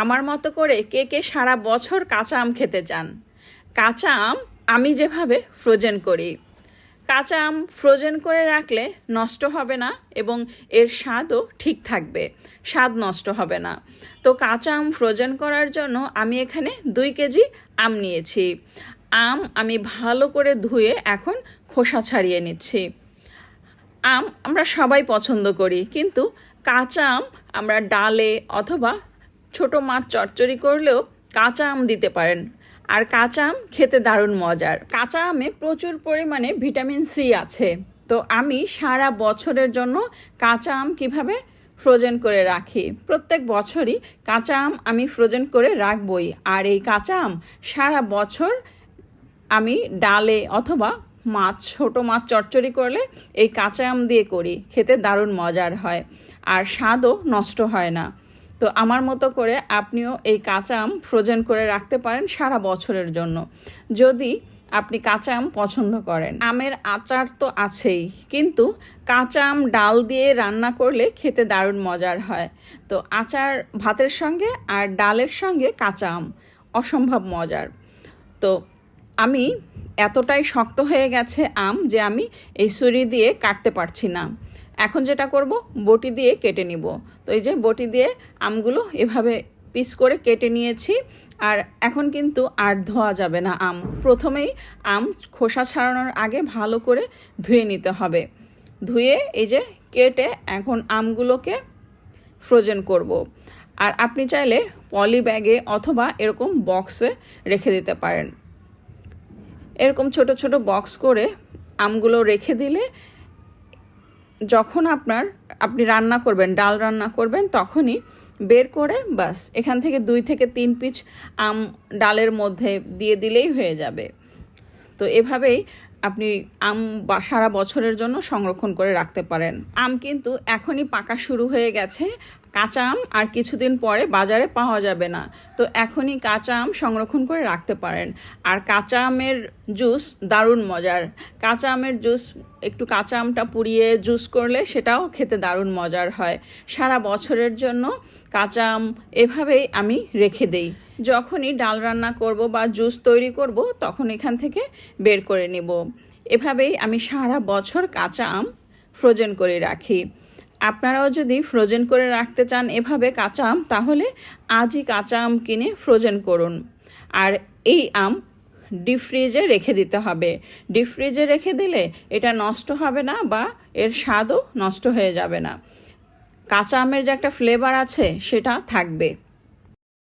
আমার মতো করে কে কে সারা বছর কাঁচা আম খেতে চান? কাঁচা আম আমি যেভাবে ফ্রোজেন করি। কাঁচা আম ফ্রোজেন করে রাখলে নষ্ট হবে না এবং এর স্বাদও ঠিক থাকবে। স্বাদ নষ্ট হবে না। তো কাঁচা আম ফ্রোজেন করার জন্য আমি এখানে দুই কেজি আম নিয়েছি। আম আমি ভালো করে ধুয়ে এখন খোসা ছাড়িয়ে নিচ্ছি। আম আমরা সবাই পছন্দ করি, কিন্তু কাঁচা আম আমরা ডালে অথবা ছোট মাছ চচ্চড়ি করলেও কাঁচা আম দিতে পারেন। আর কাঁচা আম খেতে দারুণ মজার। কাঁচা আমে প্রচুর পরিমাণে ভিটামিন সি আছে। তো আমি সারা বছরের জন্য কাঁচা আম কীভাবে ফ্রোজেন করে রাখি? প্রত্যেক বছরই কাঁচা আম আমি ফ্রোজেন করে রাখবই। আর এই কাঁচা আম সারা বছর আমি ডালে অথবা মাছ, ছোট মাছ চচ্চড়ি করলে এই কাঁচা আম দিয়ে করি। খেতে দারুণ মজার হয়। আর স্বাদও নষ্ট হয় না। তো আমার মতো করে আপনিও এই কাঁচা আম ফ্রোজেন করে রাখতে পারেন সারা বছরের জন্য। যদি আপনি কাঁচা আম পছন্দ করেন। আমের আচার তো আছেই, কিন্তু কাঁচা আম ডাল দিয়ে রান্না করলে খেতে দারুণ মজার হয়। তো আচার ভাতের সঙ্গে আর ডালের সঙ্গে কাঁচা আম অসম্ভব মজার। তো আমি এতটাই শক্ত হয়ে গেছে আম যে আমি এই ছুরি দিয়ে কাটতে পারছি না। এখন যেটা করব, বটি দিয়ে কেটে নিব। তো এই যে বটি দিয়ে আমগুলো এভাবে পিস করে কেটে নিয়েছি, আর এখন কিন্তু আর ধোয়া যাবে না আম। প্রথমেই আম খোসা ছাড়ানোর আগে ভালো করে ধুয়ে নিতে হবে। ধুয়ে এই যে কেটে এখন আমগুলোকে ফ্রোজেন করব। আর আপনি চাইলে পলি ব্যাগে অথবা এরকম বক্সে রেখে দিতে পারেন। এরকম ছোট ছোট বক্স করে আমগুলো রেখে দিলে যখন আপনার, আপনি রান্না করবেন, ডাল রান্না করবেন, তখনই বের করে বাস, এখান থেকে দুই থেকে তিন পিচ আম ডালের মধ্যে দিয়ে দিলেই হয়ে যাবে। তো এভাবেই আপনি আম বা সারা বছরের জন্য সংরক্ষণ করে রাখতে পারেন। আম কিন্তু এখনই পাকা শুরু হয়ে গেছে কাঁচা আম আর কিছুদিন পরে বাজারে পাওয়া যাবে না। তো এখনই কাঁচা আম সংরক্ষণ করে রাখতে পারেন। আর কাঁচা আমের জুস দারুণ মজার। কাঁচা আমের জুস, একটু কাঁচা আমটা পুড়িয়ে জুস করলে সেটাও খেতে দারুণ মজার হয়। সারা বছরের জন্য কাঁচা আম এভাবেই আমি রেখে দেই। যখনই ডাল রান্না করব বা জুস তৈরি করব, তখন এখান থেকে বের করে নেব। এভাবেই আমি সারা বছর কাঁচা আম ফ্রোজেন করে রাখি। আপনারাও যদি ফ্রোজেন করে রাখতে চান এভাবে কাঁচা আম, তাহলে আজই কাঁচা আম কিনে ফ্রোজেন করুন। আর এই আম ডিপ ফ্রিজে রেখে দিতে হবে। ডিপ ফ্রিজে রেখে দিলে এটা নষ্ট হবে না বা এর স্বাদও নষ্ট হয়ে যাবে না। কাঁচা আমের যে একটা ফ্লেভার আছে, সেটা থাকবে।